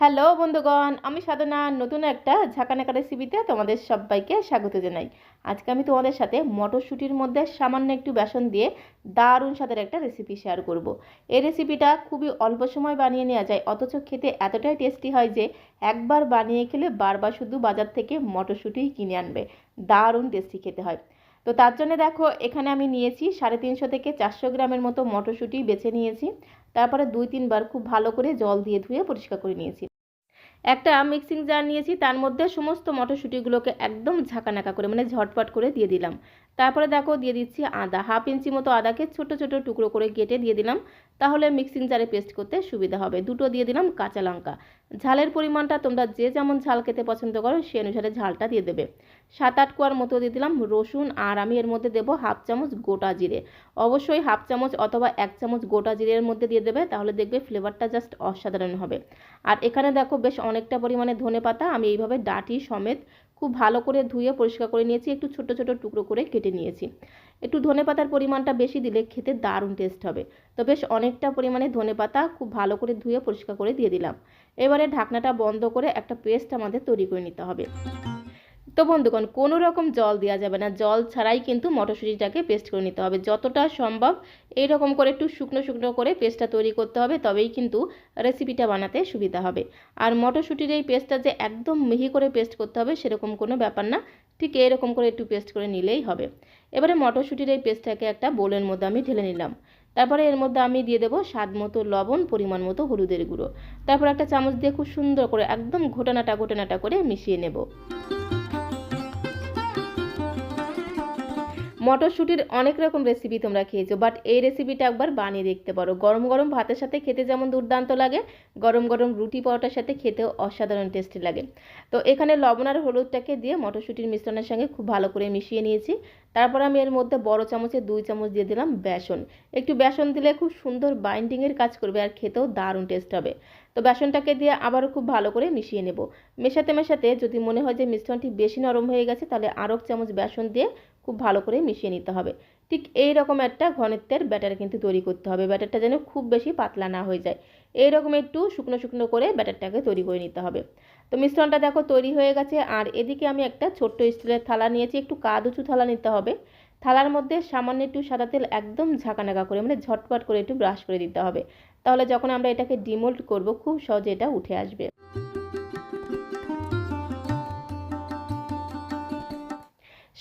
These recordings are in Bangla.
হ্যালো বন্ধুগণ, আমি সাধনা, নতুন একটা ঝাঁকানাকা রেসিপিতে তোমাদের সবাইকে স্বাগত জানাই। আজকে আমি তোমাদের সাথে মটরশুঁটির মধ্যে সামান্য একটু বেসন দিয়ে দারুণ স্বাদের একটা রেসিপি শেয়ার করব। এই রেসিপিটা খুবই অল্প সময় বানিয়ে নেওয়া যায়, অথচ খেতে এতটাই টেস্টি হয় যে একবার বানিয়ে খেলে বারবার শুধু বাজার থেকে মটরশুঁটিই কিনে আনবে, দারুণ টেস্টি খেতে হয়। তো তার জন্য দেখো, এখানে আমি নিয়েছি সাড়ে তিনশো থেকে চারশো গ্রামের মতো মটরশুঁটি বেছে নিয়েছি, তারপরে দুই তিনবার খুব ভালো করে জল দিয়ে ধুয়ে পরিষ্কার করে নিয়েছি। একটা মিক্সিং জার নিয়েছি, তার মধ্যে সমস্ত মটরশুঁটিগুলোকে একদম ঝাঁকানাকা করে মানে ঝটপট করে দিয়ে দিলাম। তারপরে দেখো দিয়ে দিচ্ছি আদা। হাফ ইঞ্চি মতো আদাকে ছোট ছোট টুকরো করে কেটে দিয়ে দিলাম। তাহলে মিক্সিং জারে পেস্ট করতে সুবিধা হবে। দুটো দিয়ে দিলাম কাঁচা লঙ্কা। ঝালের পরিমাণটা তোমরা যে যেমন ঝাল খেতে পছন্দ করো, সে অনুসারে ঝালটা দিয়ে দেবে। সাত আট কোয়ার মতো দিয়ে দিলাম রসুন আর আমি এর মধ্যে দেবো হাফ চামচ গোটা জিরে। অবশ্যই হাফ চামচ অথবা এক চামচ গোটা জিরের মধ্যে দিয়ে দেবে, তাহলে দেখবে ফ্লেভারটা জাস্ট অসাধারণ হবে। আর এখানে দেখো বেশ অনেকটা পরিমাণে ধনে পাতা আমি এইভাবে ডাটি সমেত খুব ভালো করে ধুয়ে পরিষ্কার করে নিয়েছি। একটু ছোট ছোট টুকরো করে কেটে নিয়েছি। একটু ধনে পাতার পরিমাণটা বেশি দিলে খেতে দারুণ টেস্ট হবে। তো বেশ অনেকটা পরিমাণে ধনে পাতা খুব ভালো করে ধুয়ে পরিষ্কার করে দিয়ে দিলাম। এবারে ঢাকনাটা বন্ধ করে একটা পেস্ট আমাদের তৈরি করে নিতে হবে। তো বন্ধুগণ, কোনো রকম জল দেওয়া যাবে না। জল ছাড়াই কিন্তু মটরশুঁটিটাকে পেস্ট করে নিতে হবে। যতটা সম্ভব এই রকম করে একটু শুকনো শুকনো করে পেস্টটা তৈরি করতে হবে, তবেই কিন্তু রেসিপিটা বানাতে সুবিধা হবে। আর মটরশুঁটির এই পেস্টটা যে একদম মিহি করে পেস্ট করতে হবে, সেরকম কোনো ব্যাপার না। ঠিক এরকম করে একটু পেস্ট করে নিলেই হবে। এবারে মটরশুঁটির এই পেস্টটাকে একটা বোলের মধ্যে আমি ঢেলে নিলাম। তারপরে এর মধ্যে আমি দিয়ে দেবো স্বাদ মতো লবণ, পরিমাণ মতো হলুদের গুঁড়ো। তারপর একটা চামচ দিয়ে খুব সুন্দর করে একদম ঘোটানাটা ঘোটানাটা করে মিশিয়ে নেব। মটরশুঁটির অনেক রকম রেসিপি তোমরা খেয়েছো বাট এই রেসিপিটা একবার বানিয়ে দেখতে পারো। গরম গরম ভাতের সাথে খেতে যেমন দুর্দান্ত লাগে, গরম গরম রুটি পরোটার সাথে খেতেও অসাধারণ টেস্টি লাগে। তো এখানে লবণ আর হলুদটাকে দিয়ে মটরশুঁটির মিশ্রণের সঙ্গে খুব ভালো করে মিশিয়ে নিয়েছি। তারপর আমি এর মধ্যে বড় চামচে দুই চামচ দিয়ে দিলাম বেসন। একটু বেসন দিলে খুব সুন্দর বাইন্ডিংয়ের কাজ করবে আর খেতেও দারুণ টেস্ট হবে। তো বেসনটাকে দিয়ে আবারও খুব ভালো করে মিশিয়ে নেব। মেশাতে মেশাতে যদি মনে হয় যে মিশ্রণটি বেশি নরম হয়ে গেছে, তাহলে আরও চামচ বেসন দিয়ে খুব ভালো করে মিশিয়ে নিতে হবে। ঠিক এই রকম একটা ঘনত্বের ব্যাটার কিন্তু তৈরি করতে হবে। ব্যাটারটা যেন খুব বেশি পাতলা না হয়ে যায়। এই রকম একটু শুকনো শুকনো করে ব্যাটারটাকে তৈরি করে নিতে হবে। তো মিশ্রণটা দেখো তৈরি হয়ে গেছে। আর এদিকে আমি একটা ছোট্ট স্টিলের থালা নিয়েছি। একটু কাদ উঁচু থালা নিতে হবে। থালার মধ্যে সামান্য একটু সাদা তেল একদম ঝাঁকানাকা করে মানে ঝটপট করে একটু ব্রাশ করে দিতে হবে। তাহলে যখন আমরা এটাকে ডিমোল্ড করব, খুব সহজে এটা উঠে আসবে।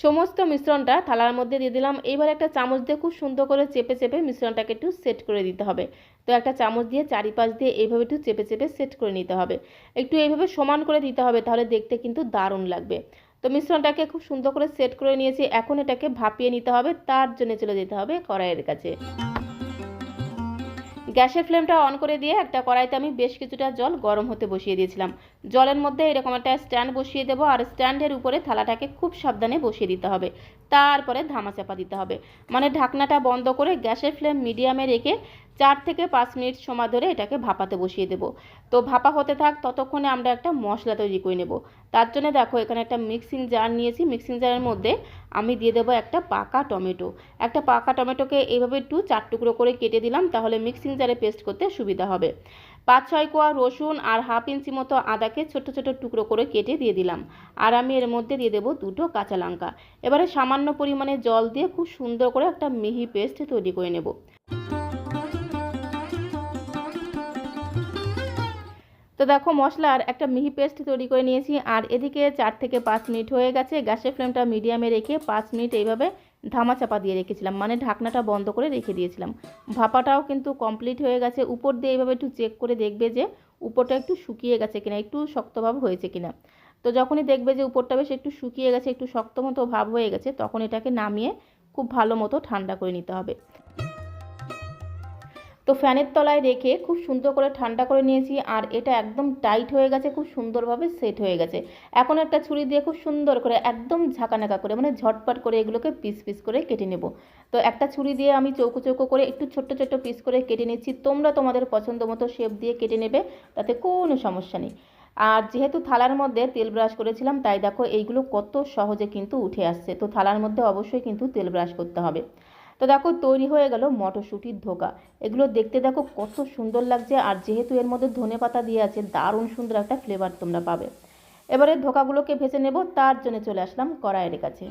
সমস্ত মিশ্রণটা থালার মধ্যে দিয়ে দিলাম। এইবার একটা চামচ দিয়ে খুব সুন্দর করে চেপে চেপে মিশ্রণটাকে একটু সেট করে দিতে হবে। তো একটা চামচ দিয়ে চারিপাশ দিয়ে এইভাবে একটু চেপে চেপে সেট করে নিতে হবে। একটু এইভাবে সমান করে দিতে হবে তাহলে দেখতে কিন্তু দারুণ লাগবে। তো মিশ্রণটাকে খুব সুন্দর করে সেট করে নিয়েছি। এখন এটাকে ভাপিয়ে নিতে হবে। তার জন্য চলে যেতে হবে কড়াইয়ের কাছে। গ্যাসের ফ্লেমটা অন করে দিয়ে একটা কড়াইতে আমি বেশ কিছুটা জল গরম হতে বসিয়ে দিয়েছিলাম। জলের মধ্যে এরকম একটা স্ট্যান্ড বসিয়ে দেবো আর স্ট্যান্ডের উপরে থালাটাকে খুব সাবধানে বসিয়ে দিতে হবে। তারপরে ধামা চাপা দিতে হবে। মানে ঢাকনাটা বন্ধ করে গ্যাসের ফ্লেম মিডিয়ামে রেখে চার থেকে পাঁচ মিনিট সময় ধরে এটাকে ভাপাতে বসিয়ে দেব। তো ভাপা হতে থাক, ততক্ষণে আমরা একটা মশলা তৈরি করে নেব। তার জন্য দেখো, এখানে একটা মিক্সিং জার নিয়েছি। মিক্সিং জারের মধ্যে আমি দিয়ে দেবো একটা পাকা টমেটো। একটা পাকা টমেটোকে এইভাবে একটু চার টুকরো করে কেটে দিলাম, তাহলে মিক্সিং জারে পেস্ট করতে সুবিধা হবে। পাঁচ, ছয় কোয়া রসুন আর হাফ ইঞ্চি মতো আদাকে ছোট ছোট টুকরো করে কেটে দিয়ে দিলাম। আর আমি এর মধ্যে দিয়ে দেবো দুটো কাঁচা লঙ্কা। এবারে সামান্য পরিমাণে জল দিয়ে খুব সুন্দর করে একটা মিহি পেস্ট তৈরি করে নেব। তো দেখো মশলার একটা মিহি পেস্ট তৈরি করে নিয়েছি, আর এদিকে চার থেকে পাঁচ মিনিট হয়ে গেছে। গ্যাসের ফ্লেমটা মিডিয়ামে রেখে পাঁচ মিনিট এইভাবে ধামা চাপা দিয়ে রেখেছিলাম মানে ঢাকনাটা বন্ধ করে রেখে দিয়েছিলাম। ভাপাটাও কিন্তু কমপ্লিট হয়ে গেছে। উপর দিয়ে এইভাবে একটু চেক করে দেখবে যে উপরটা একটু শুকিয়ে গেছে কিনা, একটু শক্তভাব হয়েছে কিনা। তো যখনই দেখবে যে উপরটা বেশ একটু শুকিয়ে গেছে, একটু শক্ত মতো ভাব হয়ে গেছে, তখন এটাকে নামিয়ে খুব ভালো মতো ঠান্ডা করে নিতে হবে। তো ফ্যানের তলায় রেখে খুব সুন্দর করে ঠান্ডা করে নিয়েছি আর এটা একদম টাইট হয়ে গেছে, খুব সুন্দরভাবে সেট হয়ে গেছে। এখন একটা ছুরি দিয়ে খুব সুন্দর করে একদম ঝাঁকানাকা করে মানে ঝটপট করে এগুলোকে পিস পিস করে কেটে নেব। তো একটা ছুরি দিয়ে আমি চৌকো চৌকো করে একটু ছোট্ট ছোট্ট পিস করে কেটে নিচ্ছি, তোমরা তোমাদের পছন্দ মতো শেপ দিয়ে কেটে নেবে, তাতে কোনো সমস্যা নেই। আর যেহেতু থালার মধ্যে তেল ব্রাশ করেছিলাম, তাই দেখো এইগুলো কত সহজে কিন্তু উঠে আসছে। তো থালার মধ্যে অবশ্যই কিন্তু তেল ব্রাশ করতে হবে। তো দেখো, তৈরি হয়ে গেল মটরশুঁটির ধোকা। এগুলো দেখতে দেখো কত সুন্দর লাগছে, আর যেহেতু এর মধ্যে ধনে পাতা দিয়ে আছে, দারুণ সুন্দর একটা ফ্লেভার তোমরা পাবে। এবারে ধোকাগুলোকে ভেজে নেব, তার জন্য চলে আসলাম কড়াইয়ের কাছে।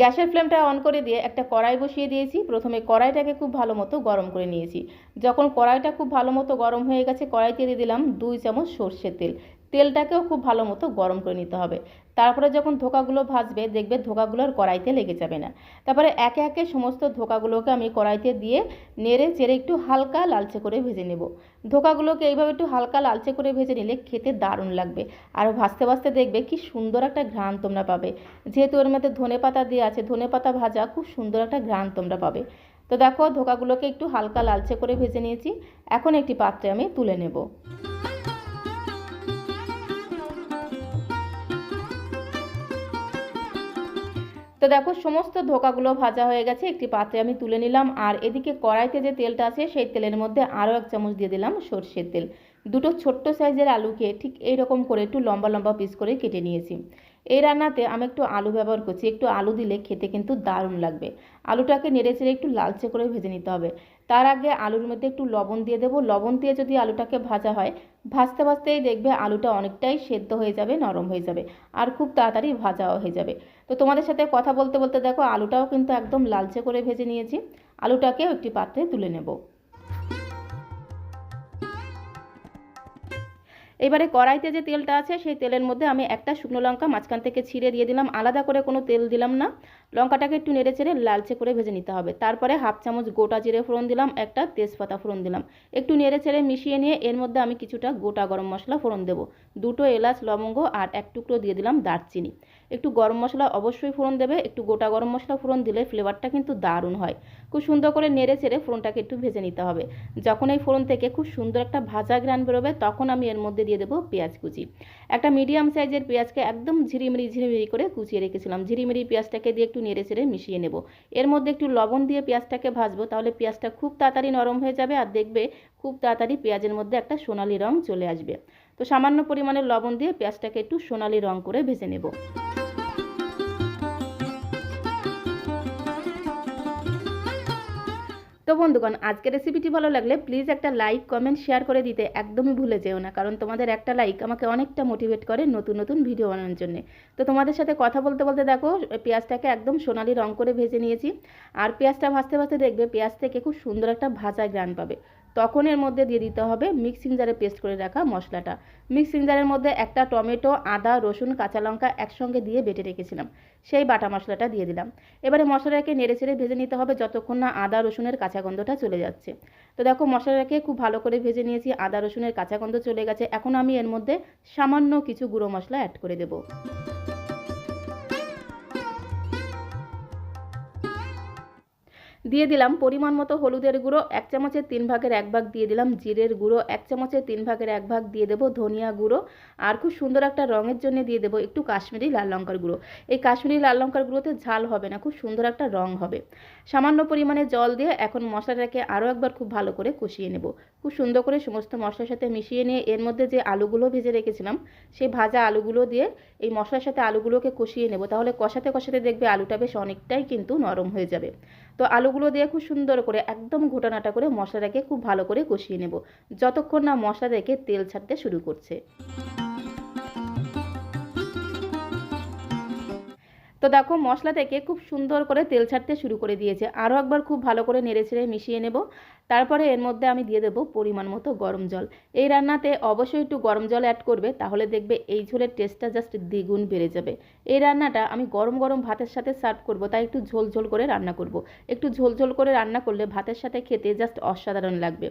গ্যাসের ফ্লেমটা অন করে দিয়ে একটা কড়াই বসিয়ে দিয়েছি। প্রথমে কড়াইটাকে খুব ভালো মতো গরম করে নিয়েছি। যখন কড়াইটা খুব ভালো মতো গরম হয়ে গেছে, কড়াইতে দিয়ে দিলাম দুই চামচ সর্ষের তেল। তেলটাকেও খুব ভালো মতো গরম করে নিতে হবে। তারপরে যখন ধোকাগুলো ভাজবে, দেখবে ধোকাগুলো আর কড়াইতে লেগে যাবে না। তারপরে একে একে সমস্ত ধোকাগুলোকে আমি কড়াইতে দিয়ে নেড়ে চেড়ে একটু হালকা লালচে করে ভেজে নেব। ধোকাগুলোকে এইভাবে একটু হালকা লালচে করে ভেজে নিলে খেতে দারুণ লাগবে। আর ভাজতে ভাজতে দেখবে কি সুন্দর একটা ঘ্রাণ তোমরা পাবে। যেহেতু ওর মধ্যে ধনে পাতা দিয়ে আছে, ধনে পাতা ভাজা খুব সুন্দর একটা ঘ্রাণ তোমরা পাবে। তো দেখো ধোকাগুলোকে একটু হালকা লালচে করে ভেজে নিয়েছি। এখন একটি পাত্রে আমি তুলে নেব। তো দেখো, সমস্ত ধোকাগুলো ভাজা হয়ে গেছে, একটি পাত্রে আমি তুলে নিলাম। আর এদিকে কড়াইতে যে তেলটা আছে, সেই তেলের মধ্যে আরও এক চামচ দিয়ে দিলাম সর্ষের তেল। দুটো ছোট্ট সাইজের আলুকে ঠিক এইরকম করে একটু লম্বা লম্বা পিস করে কেটে নিয়েছি। এই রান্নাতে আমি একটু আলু ব্যবহার করছি। একটু আলু দিলে খেতে কিন্তু দারুণ লাগবে। আলুটাকে নেড়ে চেড়ে একটু লালচে করে ভেজে নিতে হবে। তার আগে আলুর মধ্যে একটু লবণ দিয়ে দেবো। লবণ দিয়ে যদি আলুটাকে ভাজা হয়, ভাজতে ভাজতেই দেখবে আলুটা অনেকটাই সেদ্ধ হয়ে যাবে, নরম হয়ে যাবে আর খুব তাড়াতাড়ি ভাজাও হয়ে যাবে। তো তোমাদের সাথে কথা বলতে বলতে দেখো, আলুটাও কিন্তু একদম লালচে করে ভেজে নিয়েছি। আলুটাকেও একটি পাত্রে তুলে নেব। এবারে কড়াইতে যে তেলটা আছে, সেই তেলের মধ্যে আমি একটা শুকনো লঙ্কা মাঝখান থেকে ছিঁড়ে দিয়ে দিলাম। আলাদা করে কোনো তেল দিলাম না। লঙ্কাটাকে একটু নেড়ে চেড়ে লালচে করে ভেজে নিতে হবে। তারপরে হাফ চামচ গোটা জিরে ফোড়ন দিলাম, একটা তেজপাতা ফোড়ন দিলাম। একটু নেড়ে চেড়ে মিশিয়ে নিয়ে এর মধ্যে আমি কিছুটা গোটা গরম মশলা ফোড়ন দেবো। দুটো এলাচ, লবঙ্গ আর এক টুকরো দিয়ে দিলাম দারচিনি। একটু গরম মশলা অবশ্যই ফোড়ন দেবে, একটু গোটা গরম মশলা ফোড়ন দিলে ফ্লেভারটা কিন্তু দারুণ হয়। খুব সুন্দর করে নেড়ে চেড়ে ফোড়নটাকে একটু ভেজে নিতে হবে। যখন এই ফোড়ন থেকে খুব সুন্দর একটা ভাজা গ্রান বেরোবে, তখন আমি এর মধ্যে দিয়ে দেবো পেঁয়াজ কুচি। একটা মিডিয়াম সাইজের পেঁয়াজকে একদম ঝিরিমিরি ঝিরিমিরি করে কুচিয়ে রেখেছিলাম। ঝিরিমিরি পেঁয়াজটাকে দিয়ে একটু নেড়ে চেড়ে মিশিয়ে নেব। এর মধ্যে একটু লবণ দিয়ে পেঁয়াজটাকে ভাজবো, তাহলে পেঁয়াজটা খুব তাড়াতাড়ি নরম হয়ে যাবে আর দেখবে খুব তাড়াতাড়ি পেঁয়াজের মধ্যে একটা সোনালি রং চলে আসবে। তো সামান্য পরিমাণে লবণ দিয়ে পেঁয়াজটাকে একটু সোনালি রং করে ভেজে নেব। তো বন্ধুগণ, আজকের রেসিপিটি ভালো লাগলে প্লিজ একটা লাইক কমেন্ট শেয়ার করে দিতে একদমই ভুলে যেও না, কারণ তোমাদের একটা লাইক আমাকে অনেকটা মোটিভেট করে নতুন নতুন ভিডিও বানানোর জন্য। তো তোমাদের সাথে কথা বলতে বলতে দেখো, পেঁয়াজটাকে একদম সোনালি রং করে ভেজে নিয়েছি। আর পেঁয়াজটা ভাজতে ভাজতে দেখবে পেঁয়াজ থেকে খুব সুন্দর একটা ভাজা গ্রান পাবে। তখন এর মধ্যে দিয়ে দিতে হবে মিক্সিং জারে পেস্ট করে রাখা মশলাটা। মিক্সিং জারের মধ্যে একটা টমেটো, আদা, রসুন, কাঁচা লঙ্কা একসঙ্গে দিয়ে বেটে রেখেছিলাম। সেই বাটা মশলাটা দিয়ে দিলাম। এবারে মশলাটাকে নেড়ে চেড়ে ভেজে নিতে হবে যতক্ষণ না আদা, রসুনের কাঁচা গন্ধটা চলে যাচ্ছে। তো দেখো মশলাটাকে খুব ভালো করে ভেজে নিয়েছি, আদা, রসুনের কাঁচা গন্ধ চলে গেছে। এখন আমি এর মধ্যে সামান্য কিছু গুঁড়ো মশলা অ্যাড করে দেবো। দিয়ে দিলাম পরিমাণ মতো হলুদের গুঁড়ো, এক চামচের তিন ভাগের এক ভাগ দিয়ে দিলাম জিরের গুঁড়ো, এক চামচের তিন ভাগের এক ভাগ দিয়ে দেবো ধনিয়া গুঁড়ো আর খুব সুন্দর একটা রঙের জন্য দিয়ে দেবো একটু কাশ্মীরি লাল লঙ্কার গুঁড়ো। এই কাশ্মীরি লাল লঙ্কার গুঁড়োতে ঝাল হবে না, খুব সুন্দর একটা রং হবে। সামান্য পরিমাণে জল দিয়ে এখন মশলাটাকে আরও একবার খুব ভালো করে কষিয়ে নেব। খুব সুন্দর করে সমস্ত মশলার সাথে মিশিয়ে নিয়ে এর মধ্যে যে আলুগুলো ভেজে রেখেছিলাম সেই ভাজা আলুগুলো দিয়ে এই মশলার সাথে আলুগুলোকে কষিয়ে নেব। তাহলে কষাতে কষাতে দেখবে আলুটা বেশ অনেকটাই কিন্তু নরম হয়ে যাবে। তো আলুগুলো দিয়ে খুব সুন্দর করে একদম ঘোটানাটা করে মশলাটাকে খুব ভালো করে কষিয়ে নেব। যতক্ষণ না মশলা দেখে তেল ছাড়তে শুরু করছে। তো দেখো মশলা থেকে খুব সুন্দর করে তেল ছাড়তে শুরু করে দিয়েছে। আরও একবার খুব ভালো করে নেড়ে ছেড়ে মিশিয়ে নেব। তারপরে এর মধ্যে আমি দিয়ে দেবো পরিমাণ মতো গরম জল। এই রান্নাতে অবশ্যই একটু গরম জল অ্যাড করবে, তাহলে দেখবে এই ঝোলের টেস্টটা জাস্ট দ্বিগুণ বেড়ে যাবে। এই রান্নাটা আমি গরম গরম ভাতের সাথে সার্ভ করব, তাই একটু ঝোল ঝোল করে রান্না করব। একটু ঝোল ঝোল করে রান্না করলে ভাতের সাথে খেতে জাস্ট অসাধারণ লাগবে।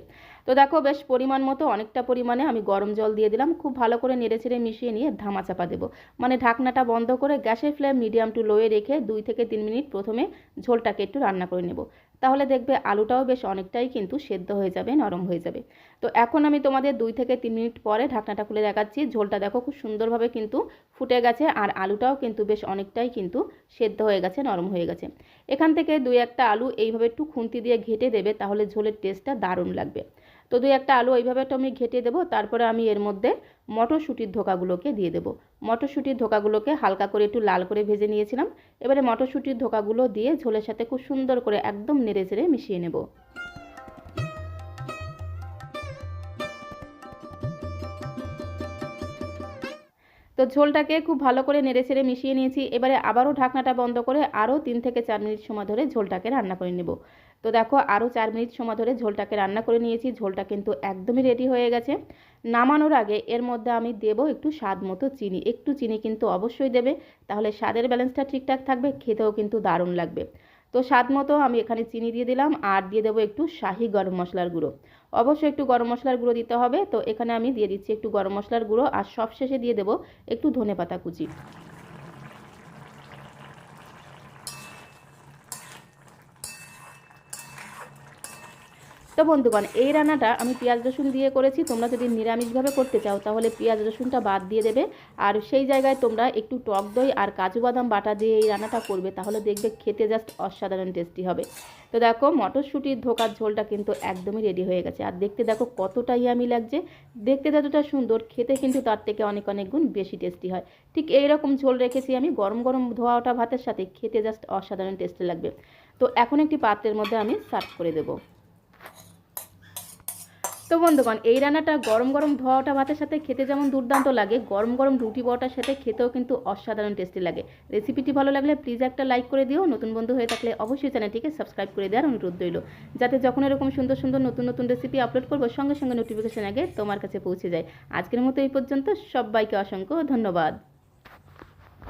তো দেখো বেশ পরিমাণ মতো, অনেকটা পরিমাণে আমি গরম জল দিয়ে দিলাম, খুব ভালো করে নেড়ে ছেড়ে মিশিয়ে নিয়ে ধামা চাপা দেবো। মানে ঢাকনাটা বন্ধ করে গ্যাসের ফ্লেম মিডিয়াম টু লোয়ে রেখে দুই থেকে তিন মিনিট প্রথমে ঝোলটাকে একটু রান্না করে নেব। তাহলে দেখবে আলুটাও বেশ অনেকটাই কিন্তু সেদ্ধ হয়ে যাবে, নরম হয়ে যাবে। তো এখন আমি তোমাদের দুই থেকে তিন মিনিট পরে ঢাকনাটা খুলে দেখাচ্ছি। ঝোলটা দেখো খুব সুন্দরভাবে কিন্তু ফুটে গেছে আর আলুটাও কিন্তু বেশ অনেকটাই কিন্তু সেদ্ধ হয়ে গেছে, নরম হয়ে গেছে। এখান থেকে দুই একটা আলু এইভাবে একটু খুন্তি দিয়ে ঘেটে দেবে, তাহলে ঝোলের টেস্টটা দারুণ লাগবে। তো দুই একটা আলু এইভাবে একটু আমি ঘেটে দেবো, তারপরে আমি এর মধ্যে মটরশুঁটির ধোকাগুলোকে দিয়ে দেবো। মটরশুঁটির ধোকাগুলোকে হালকা করে একটু লাল করে ভেজে নিয়েছিলাম, এবারে মটরশুঁটির ধোকাগুলো দিয়ে ঝোলের সাথে খুব সুন্দর করে একদম নেড়ে চেড়ে মিশিয়ে নেব। তো ঝোলটাকে খুব ভালো করে নেড়ে ছেড়ে মিশিয়ে নিয়েছি, এবারে আবারও ঢাকনাটা বন্ধ করে আরও তিন থেকে চার মিনিট সময় ধরে ঝোলটাকে রান্না করে নেব। তো দেখো আরও চার মিনিট সময় ধরে ঝোলটাকে রান্না করে নিয়েছি, ঝোলটা কিন্তু একদমই রেডি হয়ে গেছে। নামানোর আগে এর মধ্যে আমি দেব একটু স্বাদ মতো চিনি। একটু চিনি কিন্তু অবশ্যই দেবে, তাহলে স্বাদের ব্যালেন্সটা ঠিকঠাক থাকবে, খেতেও কিন্তু দারুণ লাগবে। তো স্বাদ মতো আমি এখানে চিনি দিয়ে দিলাম, আর দিয়ে দেবো একটু শাহি গরম মশলার গুঁড়ো। অবশ্যই একটু গরম মশলার গুঁড়ো দিতে হবে, তো এখানে আমি দিয়ে দিচ্ছি একটু গরম মশলার গুঁড়ো, আর সবশেষে দিয়ে দেবো একটু ধনে পাতা কুচি। তো বন্ধুগণ, এই রান্নাটা আমি পেঁয়াজ, রসুন দিয়ে করেছি। তোমরা যদি নিরামিষভাবে করতে চাও, তাহলে পেঁয়াজ, রসুনটা বাদ দিয়ে দেবে। আর সেই জায়গায় তোমরা একটু টক দই আর কাজু বাদাম বাটা দিয়ে এই রান্নাটা করবে, তাহলে দেখবে খেতে জাস্ট অসাধারণ টেস্টি হবে। তো দেখো, মটরশুঁটির ধোকার ঝোলটা কিন্তু একদমই রেডি হয়ে গেছে। আর দেখতে দেখো কতটা ইয়ামি লাগছে। দেখতে যতটা সুন্দর, খেতে কিন্তু তার থেকে অনেক অনেক গুণ বেশি টেস্টি হয়। ঠিক এই রকম ঝোল রেখেছি আমি, গরম গরম ধোয়া ওঠা ভাতের সাথে, খেতে জাস্ট অসাধারণ টেস্টি লাগবে। তো এখন একটি পাত্রের মধ্যে আমি সার্ভ করে দেবো। তো বন্ধুগণ, এই রান্নাটা গরম গরম ধোয়াটা ভাতের সাথে খেতে যেমন দুর্দান্ত লাগে, গরম গরম রুটি পরোটার সাথে খেতেও কিন্তু অসাধারণ টেস্টি লাগে। রেসিপিটি ভালো লাগলে প্লিজ একটা লাইক করে দিও, নতুন বন্ধু হয়ে থাকলে অবশ্যই চ্যানেলটিকে সাবস্ক্রাইব করে দেওয়ার অনুরোধ রইল। যাতে যখন এরকম সুন্দর সুন্দর নতুন নতুন রেসিপি আপলোড করব, সঙ্গে সঙ্গে নোটিফিকেশন আগে তোমার কাছে পৌঁছে যায়। আজকের মতো এই পর্যন্ত, সবাইকে অসংখ্য ধন্যবাদ।